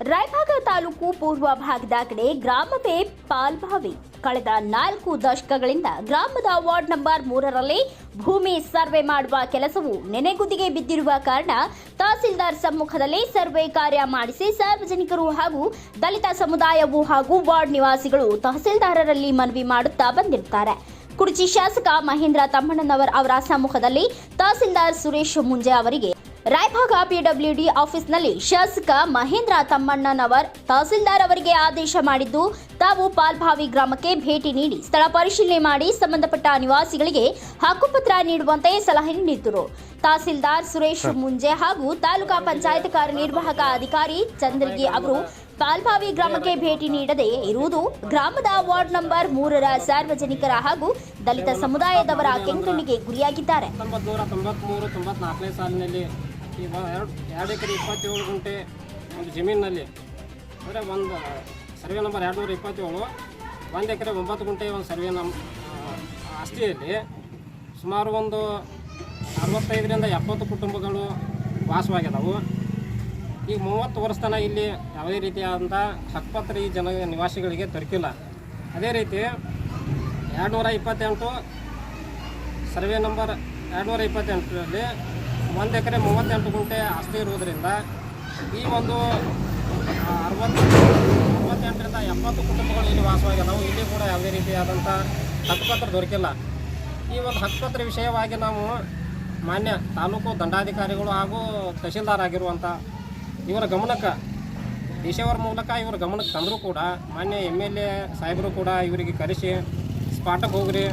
ರಾಯಭಾಗ ತಾಲೂಕು ಪೂರ್ವ ಭಾಗದ ಕಡೆ ಗ್ರಾಮವೇ ಪಾಲ್ಭಾವಿ ಕಳೆದ ನಾಲ್ಕು ದಶಕಗಳಿಂದ ಗ್ರಾಮದ ವಾರ್ಡ್ ನಂಬರ್ ಮೂರರಲ್ಲಿ ಭೂಮಿ ಸರ್ವೆ ಮಾಡುವ ಕೆಲಸವು ನೆನೆಗುದಿಗೆ ಬಿದ್ದಿರುವ ಕಾರಣ ತಹಸೀಲ್ದಾರ್ ಸಮ್ಮುಖದಲ್ಲಿ ಸರ್ವೆ ಕಾರ್ಯ ಮಾಡಿಸಿ ಸಾರ್ವಜನಿಕರು ಹಾಗೂ ದಲಿತ ಸಮುದಾಯವು ಹಾಗೂ ವಾರ್ಡ್ ನಿವಾಸಿಗಳು ತಹಸೀಲ್ದಾರರಲ್ಲಿ ಮನವಿ ಮಾಡುತ್ತಾ ಬಂದಿರುತ್ತಾರೆ. ಕುರ್ಚಿ ಶಾಸಕ ಮಹೇಂದ್ರ ತಮ್ಮಣ್ಣನವರ್ ಅವರ ಸಮ್ಮುಖದಲ್ಲಿ ತಹಸೀಲ್ದಾರ್ ಸುರೇಶ್ ಮುಂಜೆ ಅವರಿಗೆ ರಾಯಭಾಗ ಪಿಡಬ್ಲ್ಯೂಡಿ ಆಫೀಸ್ನಲ್ಲಿ ಶಾಸಕ ಮಹೇಂದ್ರ ತಮ್ಮಣ್ಣನವರ್ ತಹಸೀಲ್ದಾರ್ ಅವರಿಗೆ ಆದೇಶ ಮಾಡಿದ್ದು ತಾವು ಪಾಲ್ಭಾವಿ ಗ್ರಾಮಕ್ಕೆ ಭೇಟಿ ನೀಡಿ ಸ್ಥಳ ಪರಿಶೀಲನೆ ಮಾಡಿ ಸಂಬಂಧಪಟ್ಟ ನಿವಾಸಿಗಳಿಗೆ ಹಕ್ಕುಪತ್ರ ನೀಡುವಂತೆ ಸಲಹೆ ನೀಡಿದರು ತಹಸೀಲ್ದಾರ್ ಸುರೇಶ್ ಮುಂಜೆ ಹಾಗೂ ತಾಲೂಕಾ ಪಂಚಾಯತ್ ಕಾರ್ಯನಿರ್ವಾಹಕ ಅಧಿಕಾರಿ ಚಂದ್ರಗಿ ಅವರು ಪಾಲ್ಭಾವಿ ಗ್ರಾಮಕ್ಕೆ ಭೇಟಿ ನೀಡದೆ ಇರುವುದು ಗ್ರಾಮದ ವಾರ್ಡ್ ನಂಬರ್ ಮೂರರ ಸಾರ್ವಜನಿಕರ ಹಾಗೂ ದಲಿತ ಸಮುದಾಯದವರ ಕೆಂಗಣ್ಣಿಗೆ ಗುರಿಯಾಗಿದ್ದಾರೆ. ನೂರ ಈಗ ಎರಡು ಎರಡು ಎಕರೆ ಇಪ್ಪತ್ತೇಳು ಗುಂಟೆ ಒಂದು ಜಮೀನಿನಲ್ಲಿ. ಅಂದರೆ ಒಂದು ಸರ್ವೆ ನಂಬರ್ ಎರಡು ನೂರ ಇಪ್ಪತ್ತೇಳು. ಒಂದು ಎಕರೆ ಒಂಬತ್ತು ಗುಂಟೆ ಒಂದು ಸರ್ವೆ ನಮ್ಮ ಆಸ್ತಿಯಲ್ಲಿ ಸುಮಾರು ಒಂದು ಅರವತ್ತೈದರಿಂದ ಎಪ್ಪತ್ತು ಕುಟುಂಬಗಳು ವಾಸವಾಗಿದ್ದಾವೆ ಈಗ ಮೂವತ್ತು ವರ್ಷ ತನಕ ಇಲ್ಲಿ ಯಾವುದೇ ರೀತಿಯಾದಂಥ ಹಕ್ಕುಪತ್ರ ಈ ಜನ ನಿವಾಸಿಗಳಿಗೆ ದೊರಕಿಲ್ಲ. ಅದೇ ರೀತಿ ಎರಡುನೂರ ಇಪ್ಪತ್ತೆಂಟು ಸರ್ವೆ ನಂಬರ್ ಎರಡು ನೂರ ಇಪ್ಪತ್ತೆಂಟರಲ್ಲಿ ಒಂದು ಎಕರೆ ಮೂವತ್ತೆಂಟು ಗುಂಟೆ ಆಸ್ತಿ ಇರುವುದರಿಂದ ಈ ಒಂದು ಅರವತ್ತು ಅರವತ್ತೆಂಟರಿಂದ ಎಪ್ಪತ್ತು ಕುಟುಂಬಗಳು ಇಲ್ಲಿ ವಾಸವಾಗಿದ್ದಾವೆ ಇಲ್ಲಿ ಕೂಡ ಯಾವುದೇ ರೀತಿಯಾದಂಥ ಹಕ್ಕುಪತ್ರ ದೊರಕಿಲ್ಲ. ಈ ಒಂದು ಹಕ್ಕುಪತ್ರ ವಿಷಯವಾಗಿ ನಾವು ಮಾನ್ಯ ತಾಲೂಕು ದಂಡಾಧಿಕಾರಿಗಳು ಹಾಗೂ ತಹಶೀಲ್ದಾರ್ ಆಗಿರುವಂಥ ಇವರ ಗಮನಕ್ಕೆ ದೇಶವರ ಮೂಲಕ ಇವರ ಗಮನಕ್ಕೆ ತಂದರೂ ಕೂಡ, ಮಾನ್ಯ ಎಂ ಎಲ್ ಎ ಸಾಹೇಬರು ಕೂಡ ಇವರಿಗೆ ಕರೆಸಿ ಸ್ಪಾಟಕ್ಕೆ ಹೋಗ್ರಿ,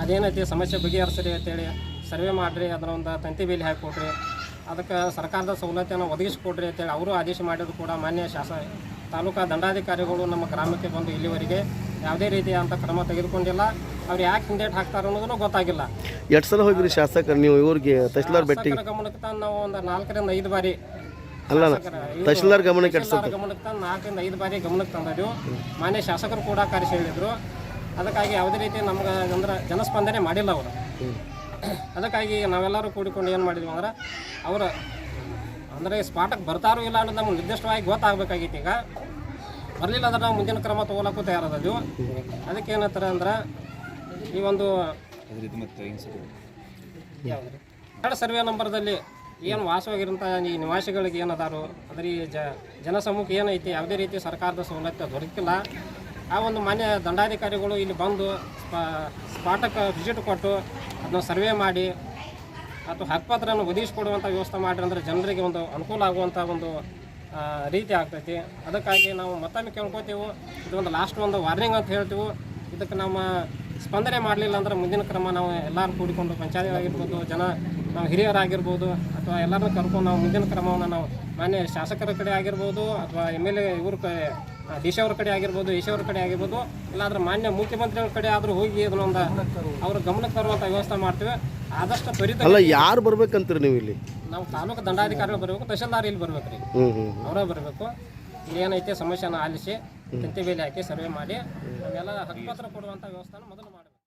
ಅದೇನೈತಿ ಸಮಸ್ಯೆ ಬಗೆಹರಿಸ್ರಿ ಅಂತೇಳಿ ಸರ್ವೆ ಮಾಡಿರಿ ಅದನ್ನ ಒಂದು ತಂತಿ ಬೇಲಿ ಹಾಕಿಕೊಡ್ರಿ ಅದಕ್ಕೆ ಸರ್ಕಾರದ ಸವಲತ್ತನ್ನು ಒದಗಿಸಿಕೊಡ್ರಿ ಅಂತೇಳಿ ಅವರು ಆದೇಶ ಮಾಡಿದ್ರು ಕೂಡ ಮಾನ್ಯ ಶಾಸ ತಾಲೂಕಾ ದಂಡಾಧಿಕಾರಿಗಳು ನಮ್ಮ ಗ್ರಾಮಕ್ಕೆ ಬಂದು ಇಲ್ಲಿವರೆಗೆ ಯಾವುದೇ ರೀತಿಯಾದಂಥ ಕ್ರಮ ತೆಗೆದುಕೊಂಡಿಲ್ಲ. ಅವ್ರು ಯಾಕೆ ಹಿಂದೇಟ್ ಹಾಕ್ತಾರೆ ಅನ್ನೋದನ್ನು ಗೊತ್ತಾಗಿಲ್ಲ. ಎಷ್ಟು ಸಲ ಹೋಗಿರಿ ಶಾಸಕರು ನೀವು ಇವ್ರಿಗೆ ತಹಸೀಲ್ದಾರ್ ಭೇಟಿ. ಗಮನಕ್ಕೆ ತಂದು ನಾವು ಒಂದು ನಾಲ್ಕರಿಂದ ಐದು ಬಾರಿ ಅಲ್ಲ ತಹಸೀಲ್ದಾರ್ ಗಮನಕ್ಕೆ ಗಮನಕ್ಕೆ ತಂದು ನಾಲ್ಕರಿಂದ ಐದು ಬಾರಿ ಗಮನಕ್ಕೆ ತಂದರು ಮಾನ್ಯ ಶಾಸಕರು ಕೂಡ ಕರೆಸಿ ಹೇಳಿದರು. ಅದಕ್ಕಾಗಿ ಯಾವುದೇ ರೀತಿ ನಮ್ಗೆ ಅಂದ್ರೆ ಜನಸ್ಪಂದನೆ ಮಾಡಿಲ್ಲ ಅವರು. ಅದಕ್ಕಾಗಿ ನಾವೆಲ್ಲರೂ ಕೂಡಿಕೊಂಡು ಏನು ಮಾಡಿದ್ವಿ ಅಂದ್ರೆ ಅವರು ಅಂದರೆ ಸ್ಪಾಟಕ್ಕೆ ಬರ್ತಾರೋ ಇಲ್ಲ ಅನ್ನೋದು ನಮ್ಗೆ ನಿರ್ದಿಷ್ಟವಾಗಿ ಗೊತ್ತಾಗಬೇಕಾಗಿತ್ತು ಈಗ. ಬರಲಿಲ್ಲ ಅಂದ್ರೆ ನಾವು ಮುಂದಿನ ಕ್ರಮ ತೊಗೊಳಕ್ಕೂ ತಯಾರದಿದ್ವು. ಅದಕ್ಕೆ ಏನಂತಾರೆ ಅಂದ್ರೆ ಈ ಒಂದು ಯಾವ್ದು ಸರ್ವೆ ನಂಬರ್ದಲ್ಲಿ ಏನು ವಾಸವಾಗಿರೋಂಥ ಈ ನಿವಾಸಿಗಳಿಗೆ ಏನದಾರು ಅದ್ರ ಈ ಜ ಜನಸಮೂಹ ಏನೈತಿ ಯಾವುದೇ ರೀತಿ ಸರ್ಕಾರದ ಸೌಲಭ್ಯ ದೊರಕಿಲ್ಲ. ಆ ಒಂದು ಮಾನ್ಯ ದಂಡಾಧಿಕಾರಿಗಳು ಇಲ್ಲಿ ಬಂದು ಸ್ಪಾ ಸ್ಪಾಟಕ್ಕೆ ವಿಸಿಟ್ ಕೊಟ್ಟು ಅದನ್ನು ಸರ್ವೆ ಮಾಡಿ ಅಥವಾ ಹಕ್ಕುಪತ್ರವನ್ನು ಒದಗಿಸಿಕೊಡುವಂಥ ವ್ಯವಸ್ಥೆ ಮಾಡಿರಿ ಅಂದರೆ ಜನರಿಗೆ ಒಂದು ಅನುಕೂಲ ಆಗುವಂಥ ಒಂದು ರೀತಿ ಆಗ್ತೈತಿ. ಅದಕ್ಕಾಗಿ ನಾವು ಮತ್ತೊಮ್ಮೆ ಕೇಳ್ಕೊತೀವಿ ಇದು ಒಂದು ಲಾಸ್ಟ್ ಒಂದು ವಾರ್ನಿಂಗ್ ಅಂತ ಹೇಳ್ತೀವಿ. ಇದಕ್ಕೆ ನಮ್ಮ ಸ್ಪಂದನೆ ಮಾಡಲಿಲ್ಲ ಅಂದ್ರೆ ಮುಂದಿನ ಕ್ರಮ ನಾವು ಎಲ್ಲರೂ ಕೂಡಿಕೊಂಡು ಪಂಚಾಯತ್ ಆಗಿರ್ಬೋದು ಜನ ನಾವು ಹಿರಿಯರಾಗಿರ್ಬೋದು ಅಥವಾ ಎಲ್ಲರನ್ನೂ ಕರ್ಕೊಂಡು ನಾವು ಮುಂದಿನ ಕ್ರಮವನ್ನು ನಾವು ಮಾನ್ಯ ಶಾಸಕರ ಕಡೆ ಆಗಿರ್ಬೋದು ಅಥವಾ ಎಂ ಎಲ್ ಎ ಇವ್ರ ಅವ್ರ ಕಡೆ ಆಗಿರ್ಬೋದು ಅವ್ರ ಕಡೆ ಆಗಿರ್ಬೋದು ಇಲ್ಲಾದ್ರೆ ಮಾನ್ಯ ಮುಖ್ಯಮಂತ್ರಿಗಳ ಕಡೆ ಆದರೂ ಹೋಗಿ ಇದನ್ನೊಂದು ಅವ್ರ ಗಮನಕ್ಕೆ ತರುವಂಥ ವ್ಯವಸ್ಥೆ ಮಾಡ್ತೀವಿ. ಆದಷ್ಟು ತ್ವರಿತ ಅಲ್ಲ ಯಾರು ಬರ್ಬೇಕಂತೀರಿ ನೀವು ಇಲ್ಲಿ? ನಾವು ತಾಲೂಕು ದಂಡಾಧಿಕಾರಿಗಳು ಬರಬೇಕು ತಹಶೀಲ್ದಾರ್ ಇಲ್ಲಿ ಬರ್ಬೇಕು ರೀ ಅವರೇ ಬರಬೇಕು. ಏನೈತೆ ಸಮಸ್ಯೆನ ಆಲಿಸಿ ತಂತಿ ಬೇಲಿ ಹಾಕಿ ಸರ್ವೆ ಮಾಡಿ ನಾವೆಲ್ಲ ಹಕ್ಕುಪತ್ರ ಕೊಡುವಂಥ ವ್ಯವಸ್ಥೆನ ಮೊದಲು ಮಾಡಿ